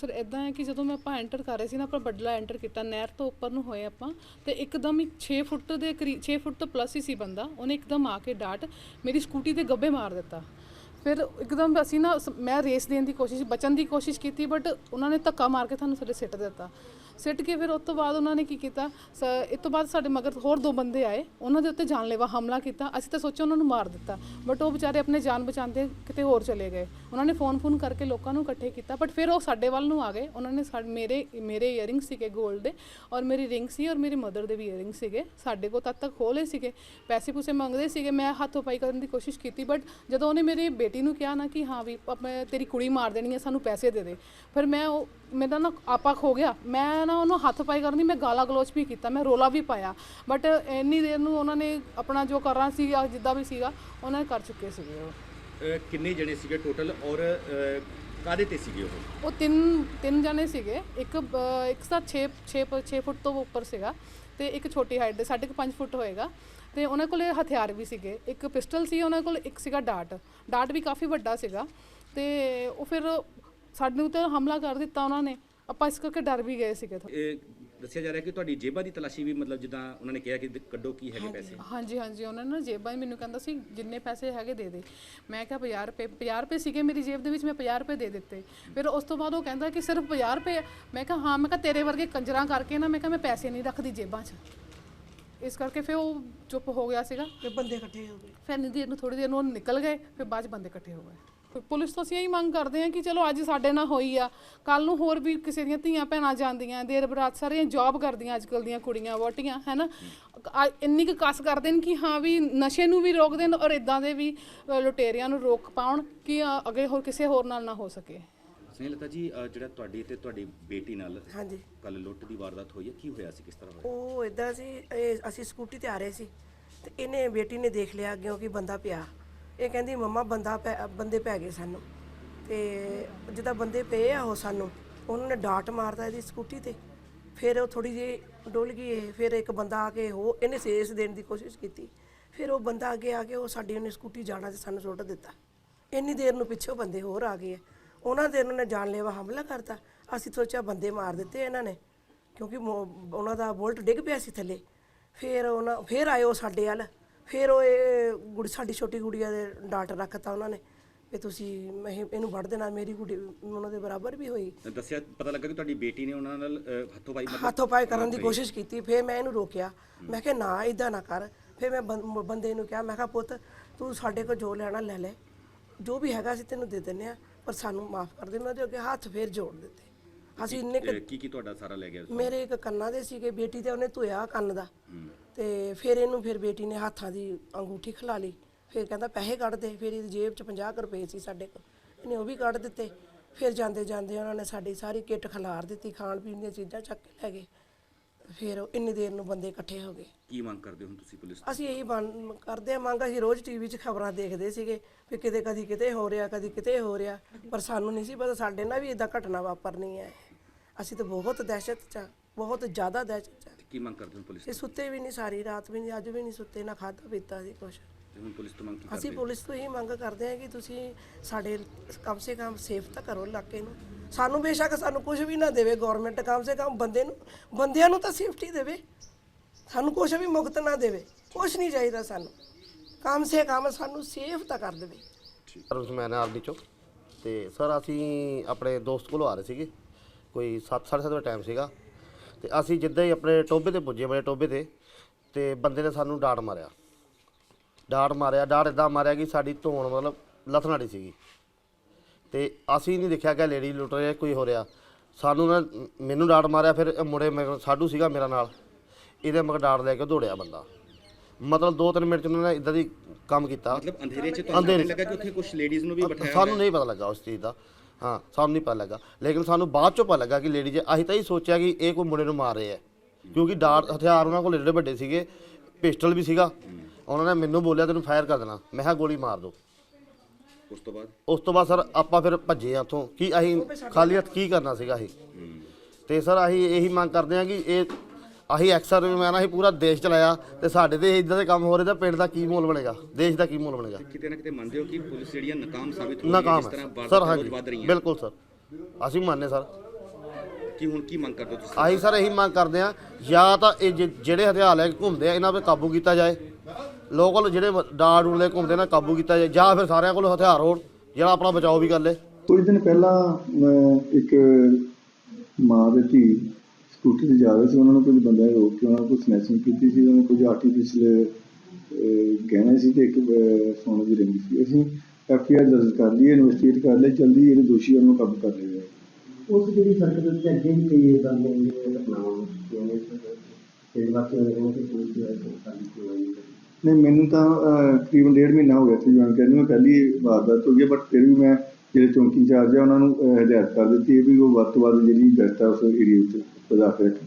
Sir ਇਦਾਂ ਹੈ ਕਿ ਜਦੋਂ ਮੈਂ ਆਪਾਂ ਐਂਟਰ ਕਰ ਰਹੇ ਸੀ ਨਾ, ਆਪਾਂ ਬੱਡਲਾ ਐਂਟਰ ਕੀਤਾ, ਨਹਿਰ ਤੋਂ ਉੱਪਰ ਨੂੰ ਹੋਏ ਆਪਾਂ, ਤੇ ਇੱਕਦਮ ਹੀ 6 ਫੁੱਟ ਦੇ ਕਰੀਬ 6 ਫੁੱਟ ਤੋਂ ਪਲੱਸ ਹੀ ਸੀ ਬੰਦਾ, ਉਹਨੇ ਇੱਕਦਮ ਆ ਕੇ ਡਾਟ ਮੇਰੀ ਸਕੂਟੀ 'ਤੇ ਗੱਬੇ ਮਾਰ ਦਿੱਤਾ। ਫਿਰ ਇੱਕਦਮ ਅਸੀਂ ਨਾ ਸ- ਮੈਂ ਰੇਸ ਦੇਣ ਦੀ ਕੋਸ਼ਿਸ਼, ਬਚਣ ਦੀ ਕੋਸ਼ਿਸ਼ ਕੀਤੀ ਬਟ ਉਹਨਾਂ ਨੇ ਧੱਕਾ ਮਾਰ ਕੇ ਤੁਹਾਨੂੰ ਸਾਡੇ ਸਿੱਟ ਦਿੱਤਾ। ਸਿੱਟ ਕੇ ਫਿਰ ਉਸ ਤੋਂ ਬਾਅਦ ਉਹਨਾਂ ਨੇ ਕੀ ਕੀਤਾ? ਸ- ਇਸ ਤੋਂ ਬਾਅਦ ਸਾਡੇ ਮਗਰ ਹੋਰ ਦੋ ਬੰਦੇ ਆਏ। ਉਹਨਾਂ ਦੇ ਉੱਤੇ ਜਾਨਲੇਵਾ ਹਮਲਾ ਕੀਤਾ। ਅਸੀਂ ਤਾਂ ਸੋਚਿਆ ਉਹਨਾਂ ਨੂੰ ਮਾਰ ਦਿੱਤਾ। ਬਟ ਉਹ ਵਿਚਾਰੇ ਆਪਣੇ ਜਾਨ ਬਚਾਉਂਦੇ ਕਿਤੇ ਹੋਰ ਚਲੇ ਗਏ। ਉਹਨਾਂ ਨੇ ਫੋਨ ਫੋਨ ਕਰਕੇ ਲੋਕਾਂ ਨੂੰ ਇਕੱਠੇ ਕੀਤਾ। ਬਟ ਫਿਰ ਉਹ ਸਾਡੇ ਵੱਲ ਨੂੰ ਆ ਗਏ। ਉਹਨਾਂ ਨੇ ਸਾਡੇ ਮੇਰੇ ਮੇਰੇ ਇਅਰਿੰਗ ਸੀਗੇ 골ਡ ਦੇ ਔਰ ਮੇਰੀ ਰਿੰਗ ਸੀ ਔਰ ਮੇਰੀ ਮਦਰ ਦੇ ਵੀ ਇਅਰਿੰਗ ਸੀਗੇ। ਸਾਡੇ ਕੋਲ ਤਦ ਤੱਕ ਖੋਲੇ ਸੀਗੇ। ਪੈਸੇ ਪੂਸੇ ਮੰਗਦੇ ਸੀਗੇ। ਮੈਂ ਹੱਥੋਂ ਪਾਈ ਕਰਨ ਦੀ ਕੋਸ਼ਿਸ਼ ਕੀਤੀ। ਬਟ ਜਦੋਂ ਉਹਨੇ ਮੇਰੀ ਬੇਟੀ ਨੂੰ ਕਿਹਾ ਨਾ ਕਿ ਹਾਂ ਵੀ ਪ- ਮੈਂ ਤੇਰੀ ਕੁੜੀ ਮਾਰ ਦੇਣੀ ਹੈ ਸਾਨੂੰ ਪੈਸੇ ਦੇ ਦੇ। ਫਿਰ ਮੈਂ ਉਹ ਮੇਰਾ ਨਾ ਆਪਾ ਖੋ ਗਿਆ। ਮੈਂ ਨਾ ਉਹਨੂੰ ਹੱਥ ਪਾਈ ਕਰਨ ਦੀ ਮੈਂ ਗਾਲਾਂ ਗਲੋਚ ਵੀ ਕੀਤਾ ਮੈਂ ਰੋਲਾ ਵੀ ਪਾਇਆ। ਬਟ ਇੰਨੀ ਦੇਰ ਨੂੰ ਉਹਨਾਂ ਨੇ ਆਪਣਾ ਜੋ ਕਰਨਾ ਸੀ ਜਿੱਦਾਂ ਵੀ ਸੀਗਾ ਉਹਨਾਂ ਨੇ ਕਰ ਚੁੱਕੇ ਸੀਗੇ ਉਹ। ਕਿੰਨੇ ਜਣੇ ਸੀਗੇ ਟੋਟਲ ਔਰ ਕਾਹਦੇ ਤੇ ਸੀਗੇ ਉਹ? ਉਹ ਤਿੰਨ ਤਿੰਨ ਜਣੇ ਸੀਗੇ। ਇੱਕ ਇੱਕ ਤਾਂ 6 6 6 ਫੁੱਟ ਤੋਂ ਉੱਪਰ ਸੀਗਾ ਤੇ ਇੱਕ ਛੋਟੀ ਹਾਈਟ ਦੇ ਸਾਢੇ ਕੁ 5 ਫੁੱਟ ਹੋਏਗਾ। ਤੇ ਉਹਨਾਂ ਕੋਲੇ ਹਥਿਆਰ ਵੀ ਸੀਗੇ। ਇੱਕ ਪਿਸਟਲ ਸੀ ਉਹਨਾਂ ਕੋਲ ਇੱਕ ਸੀਗਾ ਡਾਟ। ਡਾਟ ਵੀ ਕਾਫੀ ਵੱਡਾ ਸੀਗਾ। ਤੇ ਉਹ ਫਿਰ ਸਾਡੇ ਉੱਤੇ ਹਮਲਾ ਕਰ ਦਿੱਤਾ ਉਹਨਾਂ ਨੇ। ਆਪਾਂ ਇਸ ਕਰਕੇ ਡਰ ਵੀ ਗਏ ਸੀਗੇ। ਇਹ ਦੱਸਿਆ ਜਾ ਰਿਹਾ ਕਿ ਤੁਹਾਡੀ ਜੇਬਾਂ ਦੀ ਤਲਾਸ਼ੀ ਵੀ ਮਤਲਬ ਜਿੱਦਾਂ ਉਹਨਾਂ ਨੇ ਕਿਹਾ ਕਿ ਕੱਢੋ ਕੀ ਹੈਗੇ ਪੈਸੇ। ਹਾਂਜੀ ਹਾਂਜੀ ਉਹਨਾਂ ਨੇ ਨਾ ਜੇਬਾਂ 'ਚ ਮੈਨੂੰ ਕਹਿੰਦਾ ਸੀ ਜਿੰਨੇ ਪੈਸੇ ਹੈਗੇ ਦੇ ਦੇ। ਮੈਂ ਕਿਹਾ 50 ਰੁਪਏ 50 ਰੁਪਏ ਸੀਗੇ ਮੇਰੀ ਜੇਬ ਦੇ ਵਿੱਚ ਮੈਂ 50 ਰੁਪਏ ਦੇ ਦਿੱਤੇ। ਫਿਰ ਉਸ ਤੋਂ ਬਾਅਦ ਉਹ ਕਹਿੰਦਾ ਕਿ ਸਿਰਫ 50 ਰੁਪਏ ਆ। ਮੈਂ ਕਿਹਾ ਹਾਂ ਮੈਂ ਕਿਹਾ ਤੇਰੇ ਵਰਗੇ ਕੰਜਰਾਂ ਕਰਕੇ ਨਾ ਮੈਂ ਕਿਹਾ ਮੈਂ ਪੈਸੇ ਨਹੀਂ ਰੱਖਦੀ ਜੇਬਾਂ 'ਚ। ਇਸ ਕਰਕੇ ਫਿਰ ਉਹ ਚੁੱਪ ਹੋ ਗਿਆ ਸੀਗਾ। ਤੇ ਬੰਦੇ ਇਕੱਠੇ ਹੋ ਗਏ। ਫਿਰ ਨਿੱਦੀ ਨੂੰ ਥੋੜੀ ਦੇਰ ਨੂੰ ਉਹ ਨਿਕਲ ਗਏ ਫਿਰ ਬਾਅਦ 'ਚ ਬੰਦੇ ਇਕੱਠੇ ਹੋ ਗਏ। ਪੁਲਿਸ ਤੋਂ ਅਸੀਂ ਇਹੀ ਮੰਗ ਕਰਦੇ ਹਾਂ ਕਿ ਚਲੋ ਅੱਜ ਸਾਡੇ ਨਾਲ ਹੋਈ ਆ ਕੱਲ ਨੂੰ ਹੋਰ ਵੀ ਕਿਸੇ ਦੀਆਂ ਧੀਆਂ ਭੈਣਾਂ ਜਾਂਦੀਆਂ ਦੇਰ ਬਰਾਤ ਸਾਰੀਆਂ ਜੌਬ ਕਰਦੀਆਂ ਅੱਜ ਕੱਲ ਦੀਆਂ ਕੁੜੀਆਂ ਵੋਟੀਆਂ ਹੈਨਾ? ਇੰਨੀ ਕੁ ਕਸ ਕਰਦੇ ਨੇ ਕਿ ਹਾਂ ਵੀ ਨਸ਼ੇ ਨੂੰ ਵੀ ਰੋਕ ਦੇਣ ਔਰ ਇਦਾਂ ਦੇ ਵੀ ਲੁਟੇਰਿਆਂ ਨੂੰ ਰੋਕ ਪਾਉਣ ਕਿ ਅੱਗੇ ਹੋਰ ਕਿਸੇ ਹੋਰ ਨਾਲ ਨਾ ਹੋ ਸਕੇ। ਸਨੇਹਲਤਾ ਜੀ ਅਹ, ਜਿਹੜਾ ਤੁਹਾਡੀ ਤੇ ਤੁਹਾਡੀ ਬੇਟੀ ਨਾਲ ਹਾਂਜੀ। ਕੱਲ ਲੁੱਟ ਦੀ ਵਾਰਦਾਤ ਹੋਈ ਹੈ ਕੀ ਹੋਇਆ ਸੀ ਕਿਸ ਤਰ੍ਹਾਂ ਹੋਇਆ? ਉਹ ਇਦਾਂ ਸੀ ਅਸੀਂ ਸਕੂਟੀ ਤੇ ਆ ਰਹੇ ਸੀ ਤੇ ਇਹਨੇ ਬੇਟੀ ਨੇ ਦੇਖ ਲਿਆ ਅੱਗੇ ਕਿ ਬੰਦਾ ਪਿਆ। ਇਹ ਕਹਿੰਦੀ, ਮੰਮਾ, ਬੰਦਾ ਪੈ- ਬੰਦੇ ਪੈ ਗਏ ਸਾਨੂੰ। ਤੇ ਜਿੱਦਾਂ ਬੰਦੇ ਪਏ ਆ ਉਹ ਸਾਨੂੰ, ਉਹਨਾਂ ਨੇ ਡਾਟ ਮਾਰਦਾ ਇਹਦੀ ਸਕੂਟੀ ਤੇ। ਫਿਰ ਉਹ ਥੋੜੀ ਜਿਹੀ ਡੁੱਲ ਗਈ ਇਹ, ਫਿਰ ਇੱਕ ਬੰਦਾ ਆ ਕੇ ਉਹ ਇਹਨੇ ਸੇਸ ਦੇਣ ਦੀ ਕੋਸ਼ਿਸ਼ ਕੀਤੀ। ਫਿਰ ਉਹ ਬੰਦਾ ਅੱਗੇ ਆ ਕੇ ਉਹ ਸਾਡੀ ਉਹਨੇ ਸਕੂਟੀ ਜਾਣਾ ਤੇ ਸਾਨੂੰ ਸੁੱਟ ਦਿੱਤਾ। ਇੰਨੀ ਦੇਰ ਨੂੰ ਪਿੱਛੋਂ ਬੰਦੇ ਹੋਰ ਆ ਗਏ ਆ। ਉਹਨਾਂ ਦੇ ਉਹਨਾਂ ਨੇ ਜਾਨਲੇਵਾ ਹਮਲਾ ਕਰਤਾ। ਅਸੀਂ ਸੋਚਿਆ ਬੰਦੇ ਮਾਰ ਦਿੱਤੇ ਇਹਨਾਂ ਨੇ, ਕਿਉਂਕਿ ਮੋ- ਉਹਨਾਂ ਦਾ ਬੁਲਟ ਡਿੱਗ ਪਿਆ ਸੀ ਥੱਲੇ। ਫਿਰ ਉਹਨਾਂ, ਫਿਰ ਆਏ ਉਹ ਸਾਡੇ ਵੱਲ। ਫਿਰ ਉਹ ਇਹ ਗੁੜੀ ਸਾਡੀ ਛੋਟੀ ਗੁੜੀਆ ਦੇ ਡਾਟ ਰੱਖਤਾ ਉਹਨਾਂ ਨੇ ਵੀ ਤੁਸੀਂ ਮੈਂ ਇਹ- ਇਹਨੂੰ ਵੜ ਦੇਣਾ ਮੇਰੀ ਗੁੜੀ ਉਹਨਾਂ ਦੇ ਬਰਾਬਰ ਵੀ ਹੋਈ। ਦੱਸਿਆ ਪਤਾ ਲੱਗਾ ਕਿ ਤੁਹਾਡੀ ਬੇਟੀ ਨੇ ਉਹਨਾਂ ਨਾਲ ਹੱਥੋਂ ਪਾਈ ਮਤਲਬ ਹੱਥੋਂ ਪਾਈ ਕਰਨ ਦੀ ਕੋਸ਼ਿਸ਼ ਕੀਤੀ ਫਿਰ ਮੈਂ ਇਹਨੂੰ ਰੋਕਿਆ। ਮੈਂ ਕਿਹਾ ਨਾ ਇਦਾਂ ਨਾ ਕਰ। ਫਿਰ ਮੈਂ ਬੰਦੇ ਨੂੰ ਕਿਹਾ ਮੈਂ ਕਿਹਾ ਪੁੱਤ ਤੂੰ ਸਾਡੇ ਕੋਲ ਜੋ ਲੈਣਾ ਲੈ ਲੈ। ਜੋ ਵੀ ਹੈਗਾ ਅਸੀਂ ਤੈਨੂੰ ਦੇ ਦਿੰਨੇ ਆ ਪਰ ਸਾਨੂੰ ਮਾਫ ਕਰ ਦੇ ਮੈਂ ਉਹਦੇ ਅੱਗੇ ਹੱਥ ਫੇਰ ਜੋੜ ਦਿੱਤੇ। ਅਸੀਂ ਇੰਨੇ ਕੀ ਕੀ ਤੁਹਾਡਾ ਸਾਰਾ ਲੈ ਗਿਆ ਮੇਰੇ ਇੱਕ ਕੰਨਾਂ ਦੇ ਸੀਗੇ ਬੇਟੀ ਤੇ ਉਹਨੇ ਧੋਇਆ ਕੰਨ ਦਾ। ਤੇ ਫਿਰ ਇਹਨੂੰ ਫਿਰ ਬੇਟੀ ਨੇ ਹੱਥਾਂ ਦੀ ਅੰਗੂਠੀ ਖਿਲਾ ਲਈ। ਫਿਰ ਕਹਿੰਦਾ ਪੈਸੇ ਕੱਢ ਦੇ ਫਿਰ ਇਹਦੀ ਜੇਬ 'ਚ 50 ਕੁ ਰੁਪਏ ਸੀ ਸਾਡੇ ਕੋਲ। ਇਹਨੇ ਉਹ ਵੀ ਕੱਢ ਦਿੱਤੇ। ਫਿਰ ਜਾਂਦੇ ਜਾਂਦੇ ਉਹਨਾਂ ਨੇ ਸਾਡੀ ਸਾਰੀ ਕਿੱਟ ਖਿਲਾਰ ਦਿੱਤੀ ਖਾਣ ਪੀਣ ਦੀਆਂ ਚੀਜ਼ਾਂ ਚੱਕ ਕੇ ਲੈ ਗਏ। ਫਿਰ ਉਹ ਇੰਨੀ ਦੇਰ ਨੂੰ ਬੰਦੇ ਇਕੱਠੇ ਹੋ ਗਏ। ਕੀ ਮੰਗ ਕਰਦੇ ਹੋ ਹੁਣ ਤੁਸੀਂ ਪੁਲਿਸ ਤੋਂ? ਅਸੀਂ ਇਹੀ ਬਣ- ਕਰਦੇ ਆ ਮੰਗ ਅਸੀਂ ਰੋਜ਼ ਟੀਵੀ 'ਚ ਖਬਰਾਂ ਦੇਖਦੇ ਸੀਗੇ ਵੀ ਕਿਤੇ ਕਦੀ ਕਿਤੇ ਹੋ ਰਿਹਾ ਕਦੀ ਕਿਤੇ ਹੋ ਰਿਹਾ। ਪਰ ਸਾਨੂੰ ਨਹੀਂ ਸੀ ਪਤਾ ਸਾਡੇ ਨਾਲ ਵੀ ਇਦਾਂ ਘਟਨਾ ਵਾਪਰਨੀ ਹੈ। ਅਸੀਂ ਤਾਂ ਬਹੁਤ ਦਹਿਸ਼ਤ 'ਚ ਆ, ਬਹੁਤ ਜ਼ਿਆਦਾ ਦਹਿਸ਼ਤ 'ਚ ਆ। ਕੀ ਮੰਗ ਕਰਦੇ ਹੋ ਪੁਲਿਸ ਇਹ ਸੁੱਤੇ ਵੀ ਨਹੀਂ ਸਾਰੀ ਰਾਤ ਵੀ ਨਹੀਂ ਅੱਜ ਵੀ ਨਹੀਂ ਸੁੱਤੇ ਨਾ ਖਾਧਾ ਪੀਤਾ ਸੀ ਕੁਛ। ਤੇ ਹੁਣ ਪੁਲਿਸ ਤੋਂ ਮੰਗ ਕੀ ਅਸੀਂ ਕਰਦੇ ਹੋ? ਪੁਲਿਸ ਤੋਂ ਹੀ ਮੰਗ ਕਰਦੇ ਹਾਂ ਕਿ ਤੁਸੀਂ ਸਾਡੇ ਕਮ ਸੇ ਕਮ ਸੇਫ ਤਾਂ ਕਰੋ ਇਲਾਕੇ ਨੂੰ। ਸਾਨੂੰ ਬੇਸ਼ੱਕ ਸਾਨੂੰ ਕੁਝ ਵੀ ਨਾ ਦੇਵੇ ਗਵਰਨਮੈਂਟ ਕਮ ਸੇ ਕਮ ਬੰਦੇ ਨੂੰ ਬੰਦਿਆਂ ਨੂੰ ਤਾਂ ਸੇਫਟੀ ਦੇਵੇ। ਸਾਨੂੰ ਕੁਝ ਵੀ ਮੁਕਤ ਨਾ ਦੇਵੇ ਕੁਝ ਨਹੀਂ ਚਾਹੀਦਾ ਸਾਨੂੰ। ਕਮ ਸੇ ਕਮ ਸਾਨੂੰ ਸੇਫ ਤਾਂ ਕਰ ਦੇਵੇ। ਸਰ ਉਸਮੈਨ ਆਰਡੀ ਚੋਂ ਤੇ ਸਰ ਅਸੀਂ ਆਪਣੇ ਦੋਸਤ ਕੋਲੋਂ ਆ ਰਹੇ ਸੀਗੇ। ਕੋਈ 7:30 ਵਜੇ ਟਾਈਮ ਸੀਗਾ। ਤੇ ਅਸੀਂ ਜਿੱਦਾਂ ਹੀ ਆਪਣੇ ਟੋਬੇ ਤੇ ਪੁੱਜੇ ਬੜੇ ਟੋਬੇ ਤੇ ਤੇ ਬੰਦੇ ਨੇ ਸਾਨੂੰ ਡਾਟ ਮਾਰਿਆ। ਡਾਟ ਮਾਰਿਆ ਡਾਟ ਇਦਾਂ ਮਾਰਿਆ ਕਿ ਸਾਡੀ ਧੌਣ ਮਤਲਬ ਲਥਨਾੜੀ ਸੀਗੀ। ਤੇ ਅਸੀਂ ਨਹੀਂ ਦੇਖਿਆ ਕਿ ਲੇਡੀ ਲੁੱਟ ਰਿਹਾ ਕੋਈ ਹੋ ਰਿਹਾ। ਸਾਨੂੰ ਨਾ ਮੈਨੂੰ ਡਾਟ ਮਾਰਿਆ ਫਿਰ ਇਹ ਮੁੰਡੇ ਮੇਰੇ ਸਾਡੂ ਸੀਗਾ ਮੇਰਾ ਨਾਲ। ਇਹਦੇ ਮਗਰ ਡਾਟ ਲੈ ਕੇ ਦੌੜਿਆ ਬੰਦਾ। ਮਤਲਬ 2-3 ਮਿੰਟ ਚ ਉਹਨਾਂ ਨੇ ਇਦਾਂ ਦੀ ਕੰਮ ਕੀਤਾ। ਮਤਲਬ ਅੰਧੇਰੇ 'ਚ ਤੁਹਾਨੂੰ ਅੰਧੇਰੇ ਲੱਗਾ ਕਿ ਉੱਥੇ ਕੁਝ ਲੇਡੀਜ਼ ਨੂੰ ਵੀ ਬਿਠਾਇਆ ਸਾਨੂੰ ਨਹੀਂ ਪਤਾ ਲੱਗਾ ਉਸ ਚੀਜ਼ ਦਾ। ਹਾਂ ਸਾਨੂੰ ਨਹੀਂ ਪਤਾ ਲੱਗਾ। ਲੇਕਿਨ ਸਾਨੂੰ ਬਾਅਦ ਚੋਂ ਪਤਾ ਲੱਗਾ ਕਿ ਲੇਡੀ ਜੇ ਅਸੀਂ ਤਾਂ ਹੀ ਸੋਚਿਆ ਕਿ ਇਹ ਕੋਈ ਮੁੰਡੇ ਨੂੰ ਮਾਰ ਰਹੇ ਆ ਕਿਉਂਕਿ ਡਾਟ ਹਥਿਆਰ ਉਹਨਾਂ ਕੋਲ ਏਡੇ ਵੱਡੇ ਸੀਗੇ ਪਿਸਟਲ ਵੀ ਸੀਗਾ। ਉਹਨਾਂ ਨੇ ਮੈਨੂੰ ਬੋਲਿਆ ਤੈਨੂੰ ਫਾਇਰ ਕਰ ਦੇਣਾ। ਮੈਂ ਕਿਹਾ ਗੋਲੀ ਮਾਰ ਦੋ। ਉਸ ਤੋਂ ਬਾਅਦ? ਉਸ ਤੋਂ ਬਾਅਦ ਸਰ ਆਪਾਂ ਫਿਰ ਭੱਜੇ ਆ ਉੱਥੋਂ ਕੀ ਅਸੀਂ ਖਾਲੀ ਹੱਥ ਕੀ ਕਰਨਾ ਸੀਗਾ ਅਸੀਂ ਤੇ ਸਰ ਅਸੀਂ ਇਹੀ ਮੰਗ ਕਰਦੇ ਹਾਂ ਕਿ ਇਹ ਅਸੀਂ ਐਕਸਰ ਮੈਂ ਨਾ ਅਸੀਂ ਪੂਰਾ ਦੇਸ਼ ਚਲਾਇਆ ਤੇ ਸਾਡੇ ਤੇ ਇਦਾਂ ਦੇ ਕੰਮ ਹੋ ਰਹੇ ਤਾਂ ਪਿੰਡ ਦਾ ਕੀ ਮੁੱਲ ਬਣੇਗਾ ਦੇਸ਼ ਦਾ ਕੀ ਮੁੱਲ ਬਣੇਗਾ। ਕਿਤੇ ਨਾ ਕਿਤੇ ਮੰਨਦੇ ਹੋ ਕਿ ਪੁਲਿਸ ਜਿਹੜੀ ਆ ਨਾਕਾਮ ਸਾਬਿਤ ਹੋ ਰਹੀ ਹੈ ਨਾਕਾਮ ਜਿਸ ਤਰ੍ਹਾਂ ਹੈ। ਵਾਰਦਾਤਾਂ ਸਰ ਰੋਜ਼ ਹਾਂਜੀ। ਵੱਧ ਰਹੀਆਂ ਬਿਲਕੁਲ ਸਰ। ਅਸੀਂ ਮੰਨਦੇ ਸਰ। ਕੀ ਹੁਣ ਕੀ ਮੰਗ ਕਰਦੇ ਹੋ ਤੁਸੀਂ? ਆਹੀ ਸਰ ਇਹੀ ਮੰਗ ਕਰਦੇ ਆ ਜਾਂ ਤਾਂ ਇਹ ਜਿ- ਜਿਹੜੇ ਹਥਿਆਰ ਲੈ ਕੇ ਘੁੰਮਦੇ ਆ ਇਹਨਾਂ 'ਤੇ ਕਾਬੂ ਕੀਤਾ ਜਾਏ। ਲੋਕਲ ਜਿਹੜੇ ਡਾਰ ਡੂਰ ਲੈ ਕੇ ਘੁੰਮਦੇ ਨੇ ਕਾਬੂ ਕੀਤਾ ਜਾਏ ਜਾਂ ਫਿਰ ਸਾਰਿਆਂ ਕੋਲ ਹਥਿਆਰ ਹੋਣ ਜਿਹੜਾ ਆਪਣਾ ਬਚਾਓ ਵੀ ਕਰ ਲੇ। ਕੁਝ ਦਿਨ ਪਹਿਲਾਂ ਇੱਕ ਮਾਂ ਦੇ ਧੀ ਸਕੂਟੀ ਤੇ ਜਾ ਰਹੇ ਸੀ ਉਹਨਾਂ ਨੂੰ ਕੁਝ ਬੰਦਿਆਂ ਨੇ ਰੋਕ ਕੇ ਉਹਨਾਂ ਕੋਲ ਸਨੈਚਿੰਗ ਕੀਤੀ ਸੀ ਉਹਨਾਂ ਨੇ ਕੁਝ ਆਰਟੀਫੀਸ਼ੀਅਲ ਗਹਿਣੇ ਸੀ ਤੇ ਇੱਕ ਸੋਨੇ ਦੀ ਰਿੰਗ ਸੀ। ਅਸੀਂ ਐਫ ਆਈ ਆਰ ਦਰਜ ਕਰ ਲਈ ਇਨਵੈਸਟੀਗੇਟ ਕਰ ਲਈ ਜਲਦੀ ਜਿਹੜੇ ਦੋਸ਼ੀ ਉਹਨਾਂ ਨੂੰ ਕਾਬੂ ਕਰ ਲਿਆ ਉਸ ਜਿਹੜੀ ਸੜਕ ਦੇ ਅੱਗੇ ਵੀ ਕਈ ਇਦਾਂ ਜਿਹੜੀਆਂ ਘਟਨਾਵਾਂ ਹੋਈਆਂ ਨੇ ਤੇ ਬਾਕੀ ਉਹਨਾਂ ਨੂੰ ਕਿ ਪੁਲਿਸ ਦੀ ਸਾਡੀ ਕੋਈ ਨਹੀਂ ਮੈਨੂੰ ਤਾਂ ਤਕਰੀਬਨ ਡੇਢ ਮਹੀਨਾ ਹੋ ਗਿਆ ਸੀ ਜੁਆਇਨ ਕਰਨ ਨੂੰ ਮੈਂ ਪਹਿਲੀ ਵਾਰਦਾਤ ਹੋ ਗਈ ਬਟ ਫਿਰ ਵੀ ਮੈਂ ਜਿਹੜੇ ਚੌਂਕੀ ਇੰਚਾਰਜ ਆ ਉਹਨਾਂ ਨੂੰ ਹਦਾਇਤ ਕਰ ਦਿੱਤੀ ਹੈ ਵੀ ਉਹ ਵੱਧ ਤੋਂ ਵੱਧ ਜਿਹੜੀ ਗਸ਼ਤ ਆ ਉਸ ਏਰੀਆ ਵਿੱਚ ਵਧਾ ਕੇ ਰੱਖਣ